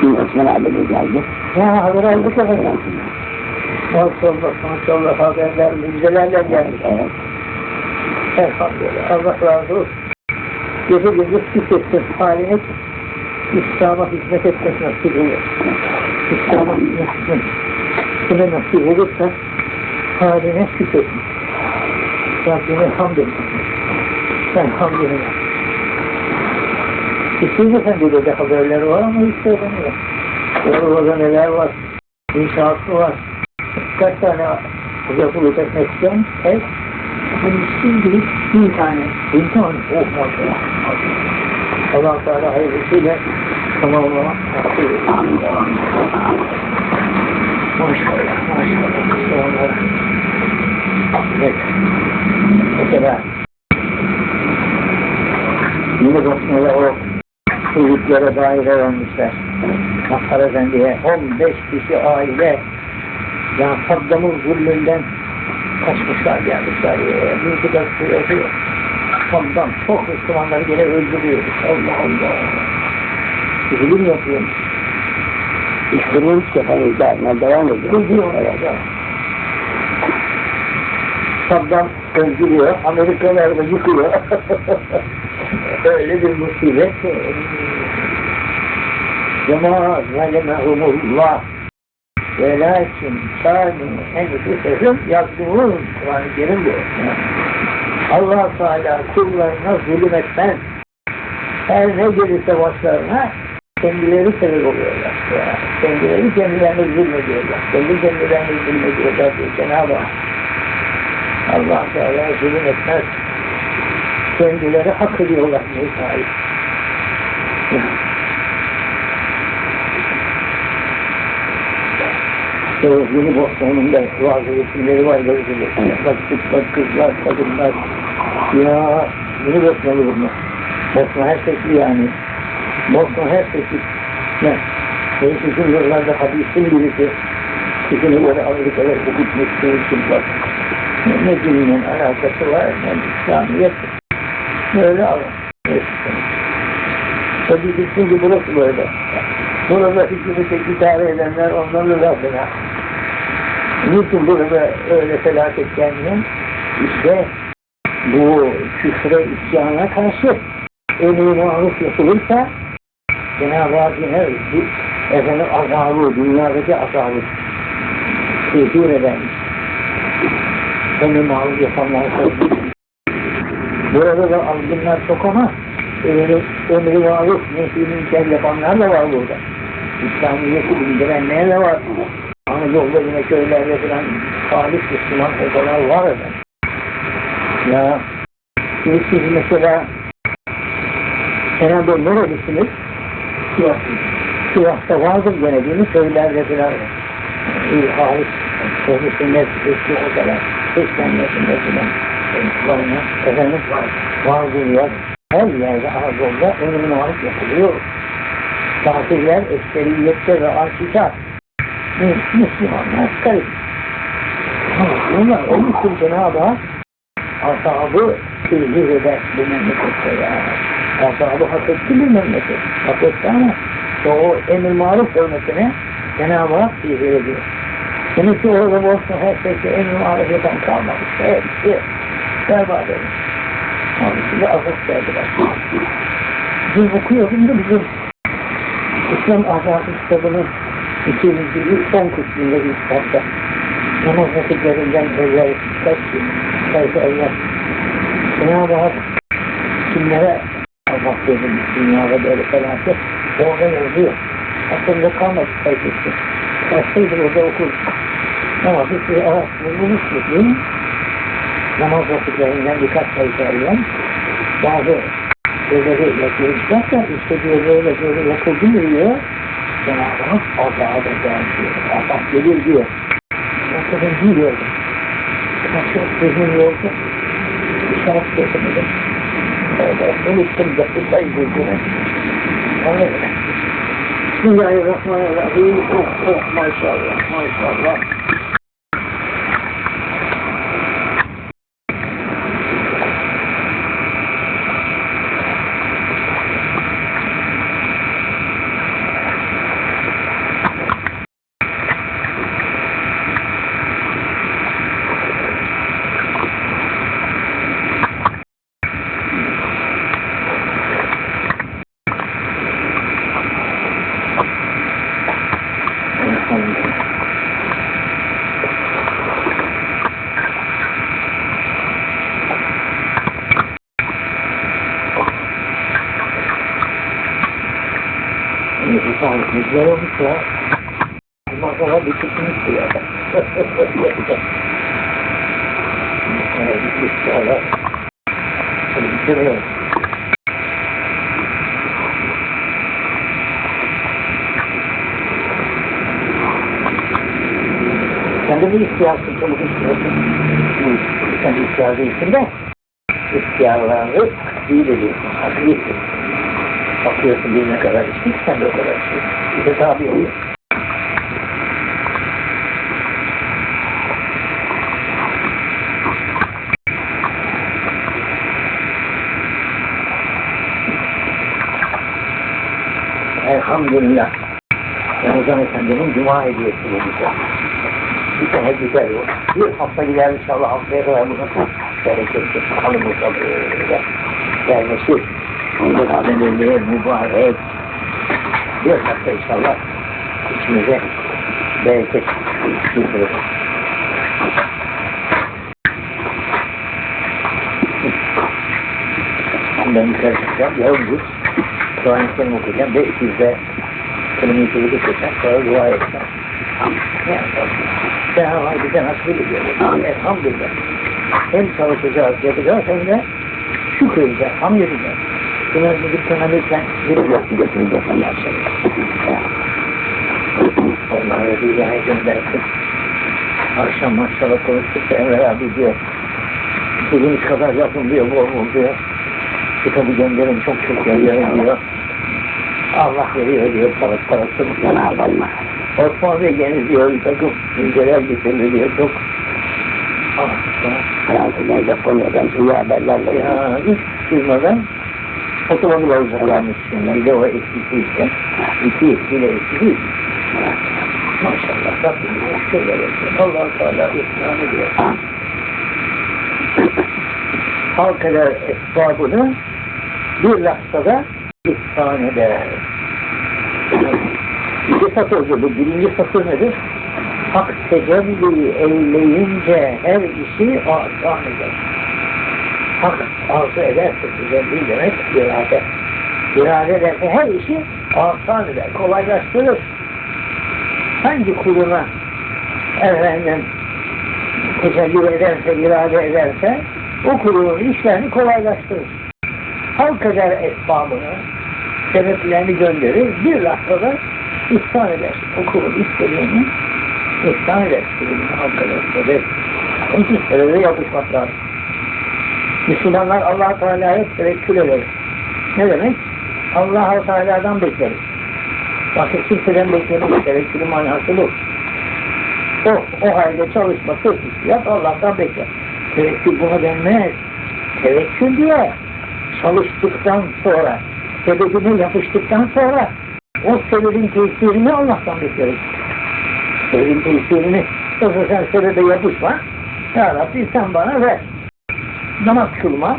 Şimdi Osman abi de geldi. Ya haber aldık efendim. Maşallah, maşallah haberler, müjdelerle gelmiş. Evet. Elhamdülillah, Allah razı olsun. Gece gece şükretsin haline İslam'a hizmet etmek nasip olur. İslam'a hizmet etmek kime nasip olursa haline şükretsin. Rabbime hamd etsin. Elhamdülillah. Hüseyin Efendi'de de haberleri var ama hiç söylemiyor. Orada neler var? İnşaatı var. Kaç tane yapılacak mesken? Ev? Şimdi bin tane. Bin tane. Oh maşallah. Allah Teala hayırlısıyla tamamlamak nasip etsin. Maşallah, maşallah. Sonra evet. Mesela yeni basmada o çocuklara daire vermişler. Mazhar Efendi'ye 15 kişi aile ya Saddam'ın zulmünden kaçmışlar gelmişler. Ee, Bir kadar su yazıyor. Saddam çok Müslümanları gene öldürüyor. Allah Allah. Zulüm yapıyormuş. İşbirliği yapan iddialar devam ediyor. Öldürüyor ya. Saddam öldürüyor, Amerikalılar da yıkıyor. Öyle bir musibet. Cema zalemehumullah ve lakin kânu enfusehum yazgûn Kur'an-ı Kerim diyor. allah Teala kullarına zulüm etmez. Her ne gelirse başlarına kendileri sebep oluyorlar. Kendileri kendilerine zulmediyorlar. Kendi kendilerine zulmediyorlar diye Cenab-ı Hak. Allah Teala zulüm etmez. Kendileri hak ediyorlar Musa'yı. Yeni Bosna'nın da bazı resimleri var böyle. Bak kızlar, kızlar, kadınlar. Ya yeni Bosnalı bunlar. Bosna her sesli yani. Bosna her sesli. Ne? Değişik yıllarda hadisin birisi. Sizin böyle Amerika'da okutmuş çıplak. Ne, ne dinle alakası var, ne İslamiyet. Böyle alın. Tabii ki şimdi burası böyle. Burada hükümete idare edenler onlarla da fena. Niçin burada öyle felaket gelmiyor? İşte bu küfre isyana karşı emri maruf yapılırsa Cenab-ı Hak yine efendim azabı, dünyadaki azabı tezir edermiş. Emri maruf yapanlar sayılır. Burada da azgınlar çok ama emri, emri maruf, nehi münker yapanlar da var burada. İslamiyet'i bildirenler de var. Anadolu'da yine köylerde falan halis Müslüman odalar var efendim. Ya şimdi siz mesela herhalde nerelisiniz? Sivas. Sivas'ta vardır gene değil mi? Köylerde falan bir halis ehli sünnet eski odalar beslenmesinde falan varına efendim vardır ya. Her yerde Anadolu'da emri marif yapılıyor. Kafirler ekseriyette ve aşikar. Müslümanlar garip. Bunlar onun için Cenab-ı Hak ashabı tezih eder bu memlekette ya. Ashabı hak etti bir memleket. Hak etti ama o emir maruf hürmetine Cenab-ı Hak tezih ediyor. Demek ki orada Bosna her şeyde emir maruf yapan kalmamış. Hepsi berbat edilmiş. Onun için de azap verdiler. Dün okuyordum da bizim İslam ahlakı kitabının ikinci son kısmında bir kitapta namaz vakitlerinden evvel kaç sayfa evvel Cenab-ı Hak kimlere Allah dedim dünyada böyle felaket orada yazıyor. Aklımda kalmadı sayfası. Kalsaydı orada okur. Namazı size araştırdınız mı değil mi? Namaz vakitlerinden birkaç sayfa evvel bazı şeyleri yapıyorlarsa işte diyor böyle böyle yapıldı mı diyor. Cenab-ı Hak da diyor. Allah gelir diyor. Ortadan diyor. Başka sözün yolda işaret getirmedim. Öyle unuttum da buradayım gözüne. Öyle. Bismillahirrahmanirrahim. Oh oh maşallah maşallah. Ne bu tarih ne güzel olmuş ya. Masala çıkmıştı ya. Evet, bir şey Hadi bitiriyorum. Sen de bir istiyarsın, çabuk istiyorsun. Sen ihtiyar değilsin de ihtiyarları iyi ediyorsun, haklısın. Bakıyorsun bir ne kadar içtik, sen de o kadar. Bir de tabi oluyor. Elhamdülillah. Ramazan Efendi'nin Cuma hediyesi bu bize. Bir güzel o. Bir hafta gider inşallah haftaya kadar bunu bereketli kalımızda böyle gelmesi. Ondan ameleliğe mübarek. Bir hafta inşallah içimize bereket getirir. Ben yukarı çıkacağım. Yarın gün Kur'an-ı Kerim okuyacağım. 500'de kilometreyi geçeceğim. Sonra dua edeceğim. Ne yapalım? Cenab-ı Hak bize nasip ediyor. Elhamdülillah. Hem çalışacağız, yapacağız hem de şükredeceğiz, hamd edeceğiz. Buna gidip sana lütfen Bir gerçekten. Onlara bir yere göndersin. Akşam maşallah konuştuk da Emre abi diyor. Dilimiz kadar yapın diyor, bol bol diyor. Kitabı gönderin çok çok yarıyorum diyor. Allah veriyor diyor para, parasını. Cenab-ı Allah. Osman Bey gene diyor bir takım ülkeler getirdi diyor çok. Fransa'dan, Japonya'dan iyi haberlerle. Ya üç firmadan otomobil alacaklarmış şimdi. Bir de o eksikiyken. İki eksiyle eksik. Maşallah Rabbim şöyle versin. Allah Teala ihsan ediyor. Halk eder esbabını bir lahzada ihsan eder. İki satır bu. Birinci satır nedir? Hak tecelli eyleyince her işi asan eder. Arzu ederse tecelli demek irade. İrade ederse her işi asan eder, kolaylaştırır. Hangi kuluna efendim tecelli ederse, irade ederse o kulunun işlerini kolaylaştırır. Halk eder esbabını, sebeplerini gönderir, bir lahzada ihsan eder. O kulun istediğini ihsan eder. Kulunu halk eder. Onun için sebebe yapışmak lazım. Müslümanlar allah Teala'ya tevekkül ederiz. Ne demek? allah Teala'dan bekleriz. Başka kimseden beklemeyiz. Tevekkülün manası bu. O, o halde çalışma, sırf yap Allah'tan bekler. Tevekkül buna denmez. Tevekkül diye çalıştıktan sonra, sebebine yapıştıktan sonra o sebebin tesirini Allah'tan bekleriz. Sebebin tesirini, yoksa sen sebebe yapışma, Ya Rabbi sen bana ver. Namaz kılma,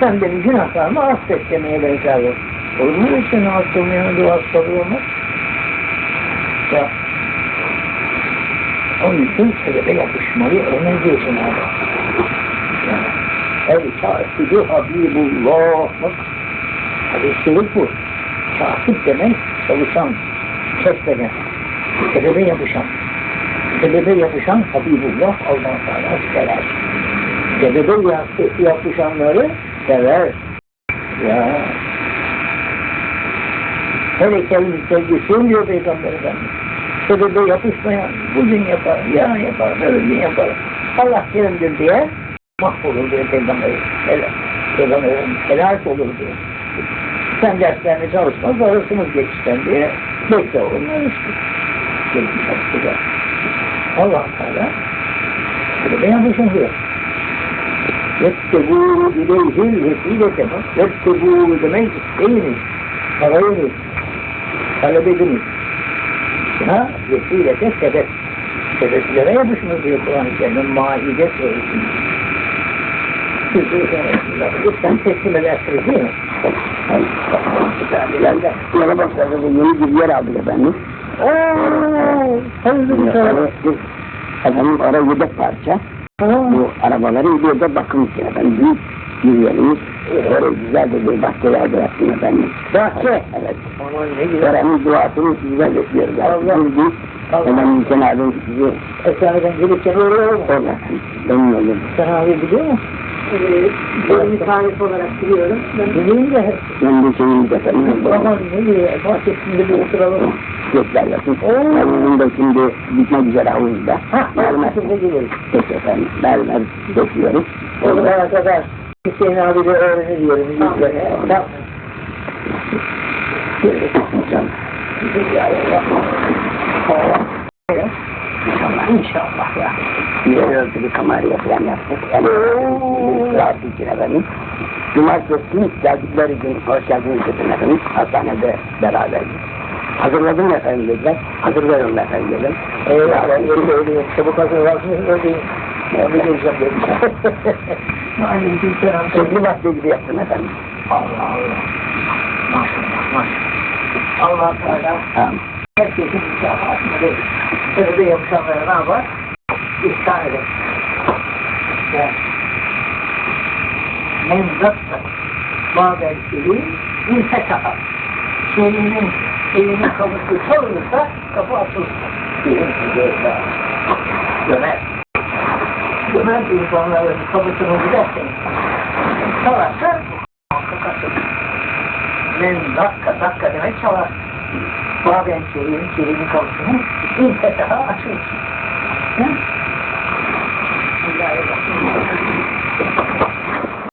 sen benim günahlarımı affet demeye benzer bu. Olur mu öyle şey namaz kılmayanın duası kabul olmaz? Ya, onun için sebebe yapışmayı önemli Cenab-ı Hak. El kâsibi Habibullah. Bak, şerif bu. Kasip demek çalışan, kesmeden, sebebe yapışan. Sebebe yapışan Habibullah Allah Teala. Yap- yapışanları sever. Ya. Hele kendisi sevgisi diyor Peygamber Efendimiz. Sebebe yapışmayan bugün yapar, yarın yapar, öbür yapar. Allah kerimdir diye mahvolur diyor Peygamber. Helal. Peygamber Efendimiz helak olur diyor. Sen derslerine çalışma, zarırsınız geçişten diye bekle onlar işte. Allah Teala sebebe yapışın diyor. Yettebû ileyhil vesilete. Yettebû demek şeyiniz, sarayınız, talebediniz. Buna vesilete sebep. Sebeplere yapışmış diyor Kur'an-ı Kerim'in maide suresinde. Siz lütfen teslim edersiniz değil mi? Misafirlerde yere bakıyordu, yeni bir yer aldık efendim. Ooo! Hayırlı bir tarafı. Efendim orada yedek parça. Bu arabaların bir de bakım için efendim. Yerimiz Öyle güzel de bir bahçeler bıraktım efendim. Bahçe. Evet. Aman ne güzel. Öğrenin duasını sizden bekliyoruz. Allah. Allah. efendim Cenab-ı sizi Esasen gelirken oraya olma. orada benim oğlum. Sen abi biliyor musun? Benim tarif olarak biliyorum. Bileyim de Ben de senin de efendim. aman ne güzel. Bahçesinde bir oturalım. Gökler. Oo. Onun da şimdi bitmek üzere havuzda. Mermer. Peki efendim. Mermer döküyoruz. O zamana kadar Hüseyin abi de öğrenir yerimizi. Tamam. İnşallah ya. Bir örtülü kameraya falan yaptık. Yani rahat için efendim. Cumartesi geldikleri gün hoş geldiniz efendim. Hastanede beraberdik. Hazırladın mı efendim dediler. Hazırlıyorum efendim dedim. Eyvallah. Öyle öyle. Çabuk hazırlansın. Öyle. Ne bileceğim dedim. Sözlü madde gibi yaptım efendim. Allah Allah. Maşallah maşallah. Allah Teala Tamam. herkesin mükafatını verir. Sözde yapışanlara ne yapar? İhsan eder. İşte men zatta bazen şeyi infetaha. Şeyinin elinin kapısı çalınırsa kapı açılır. Benim size Döner. Döner insanların kapısını giderseniz çalarsa muhakkak açılır. Men dakika dakika demek çalar. Bazen şeyin, şeyinin kapısını infetaha açılır. Hı?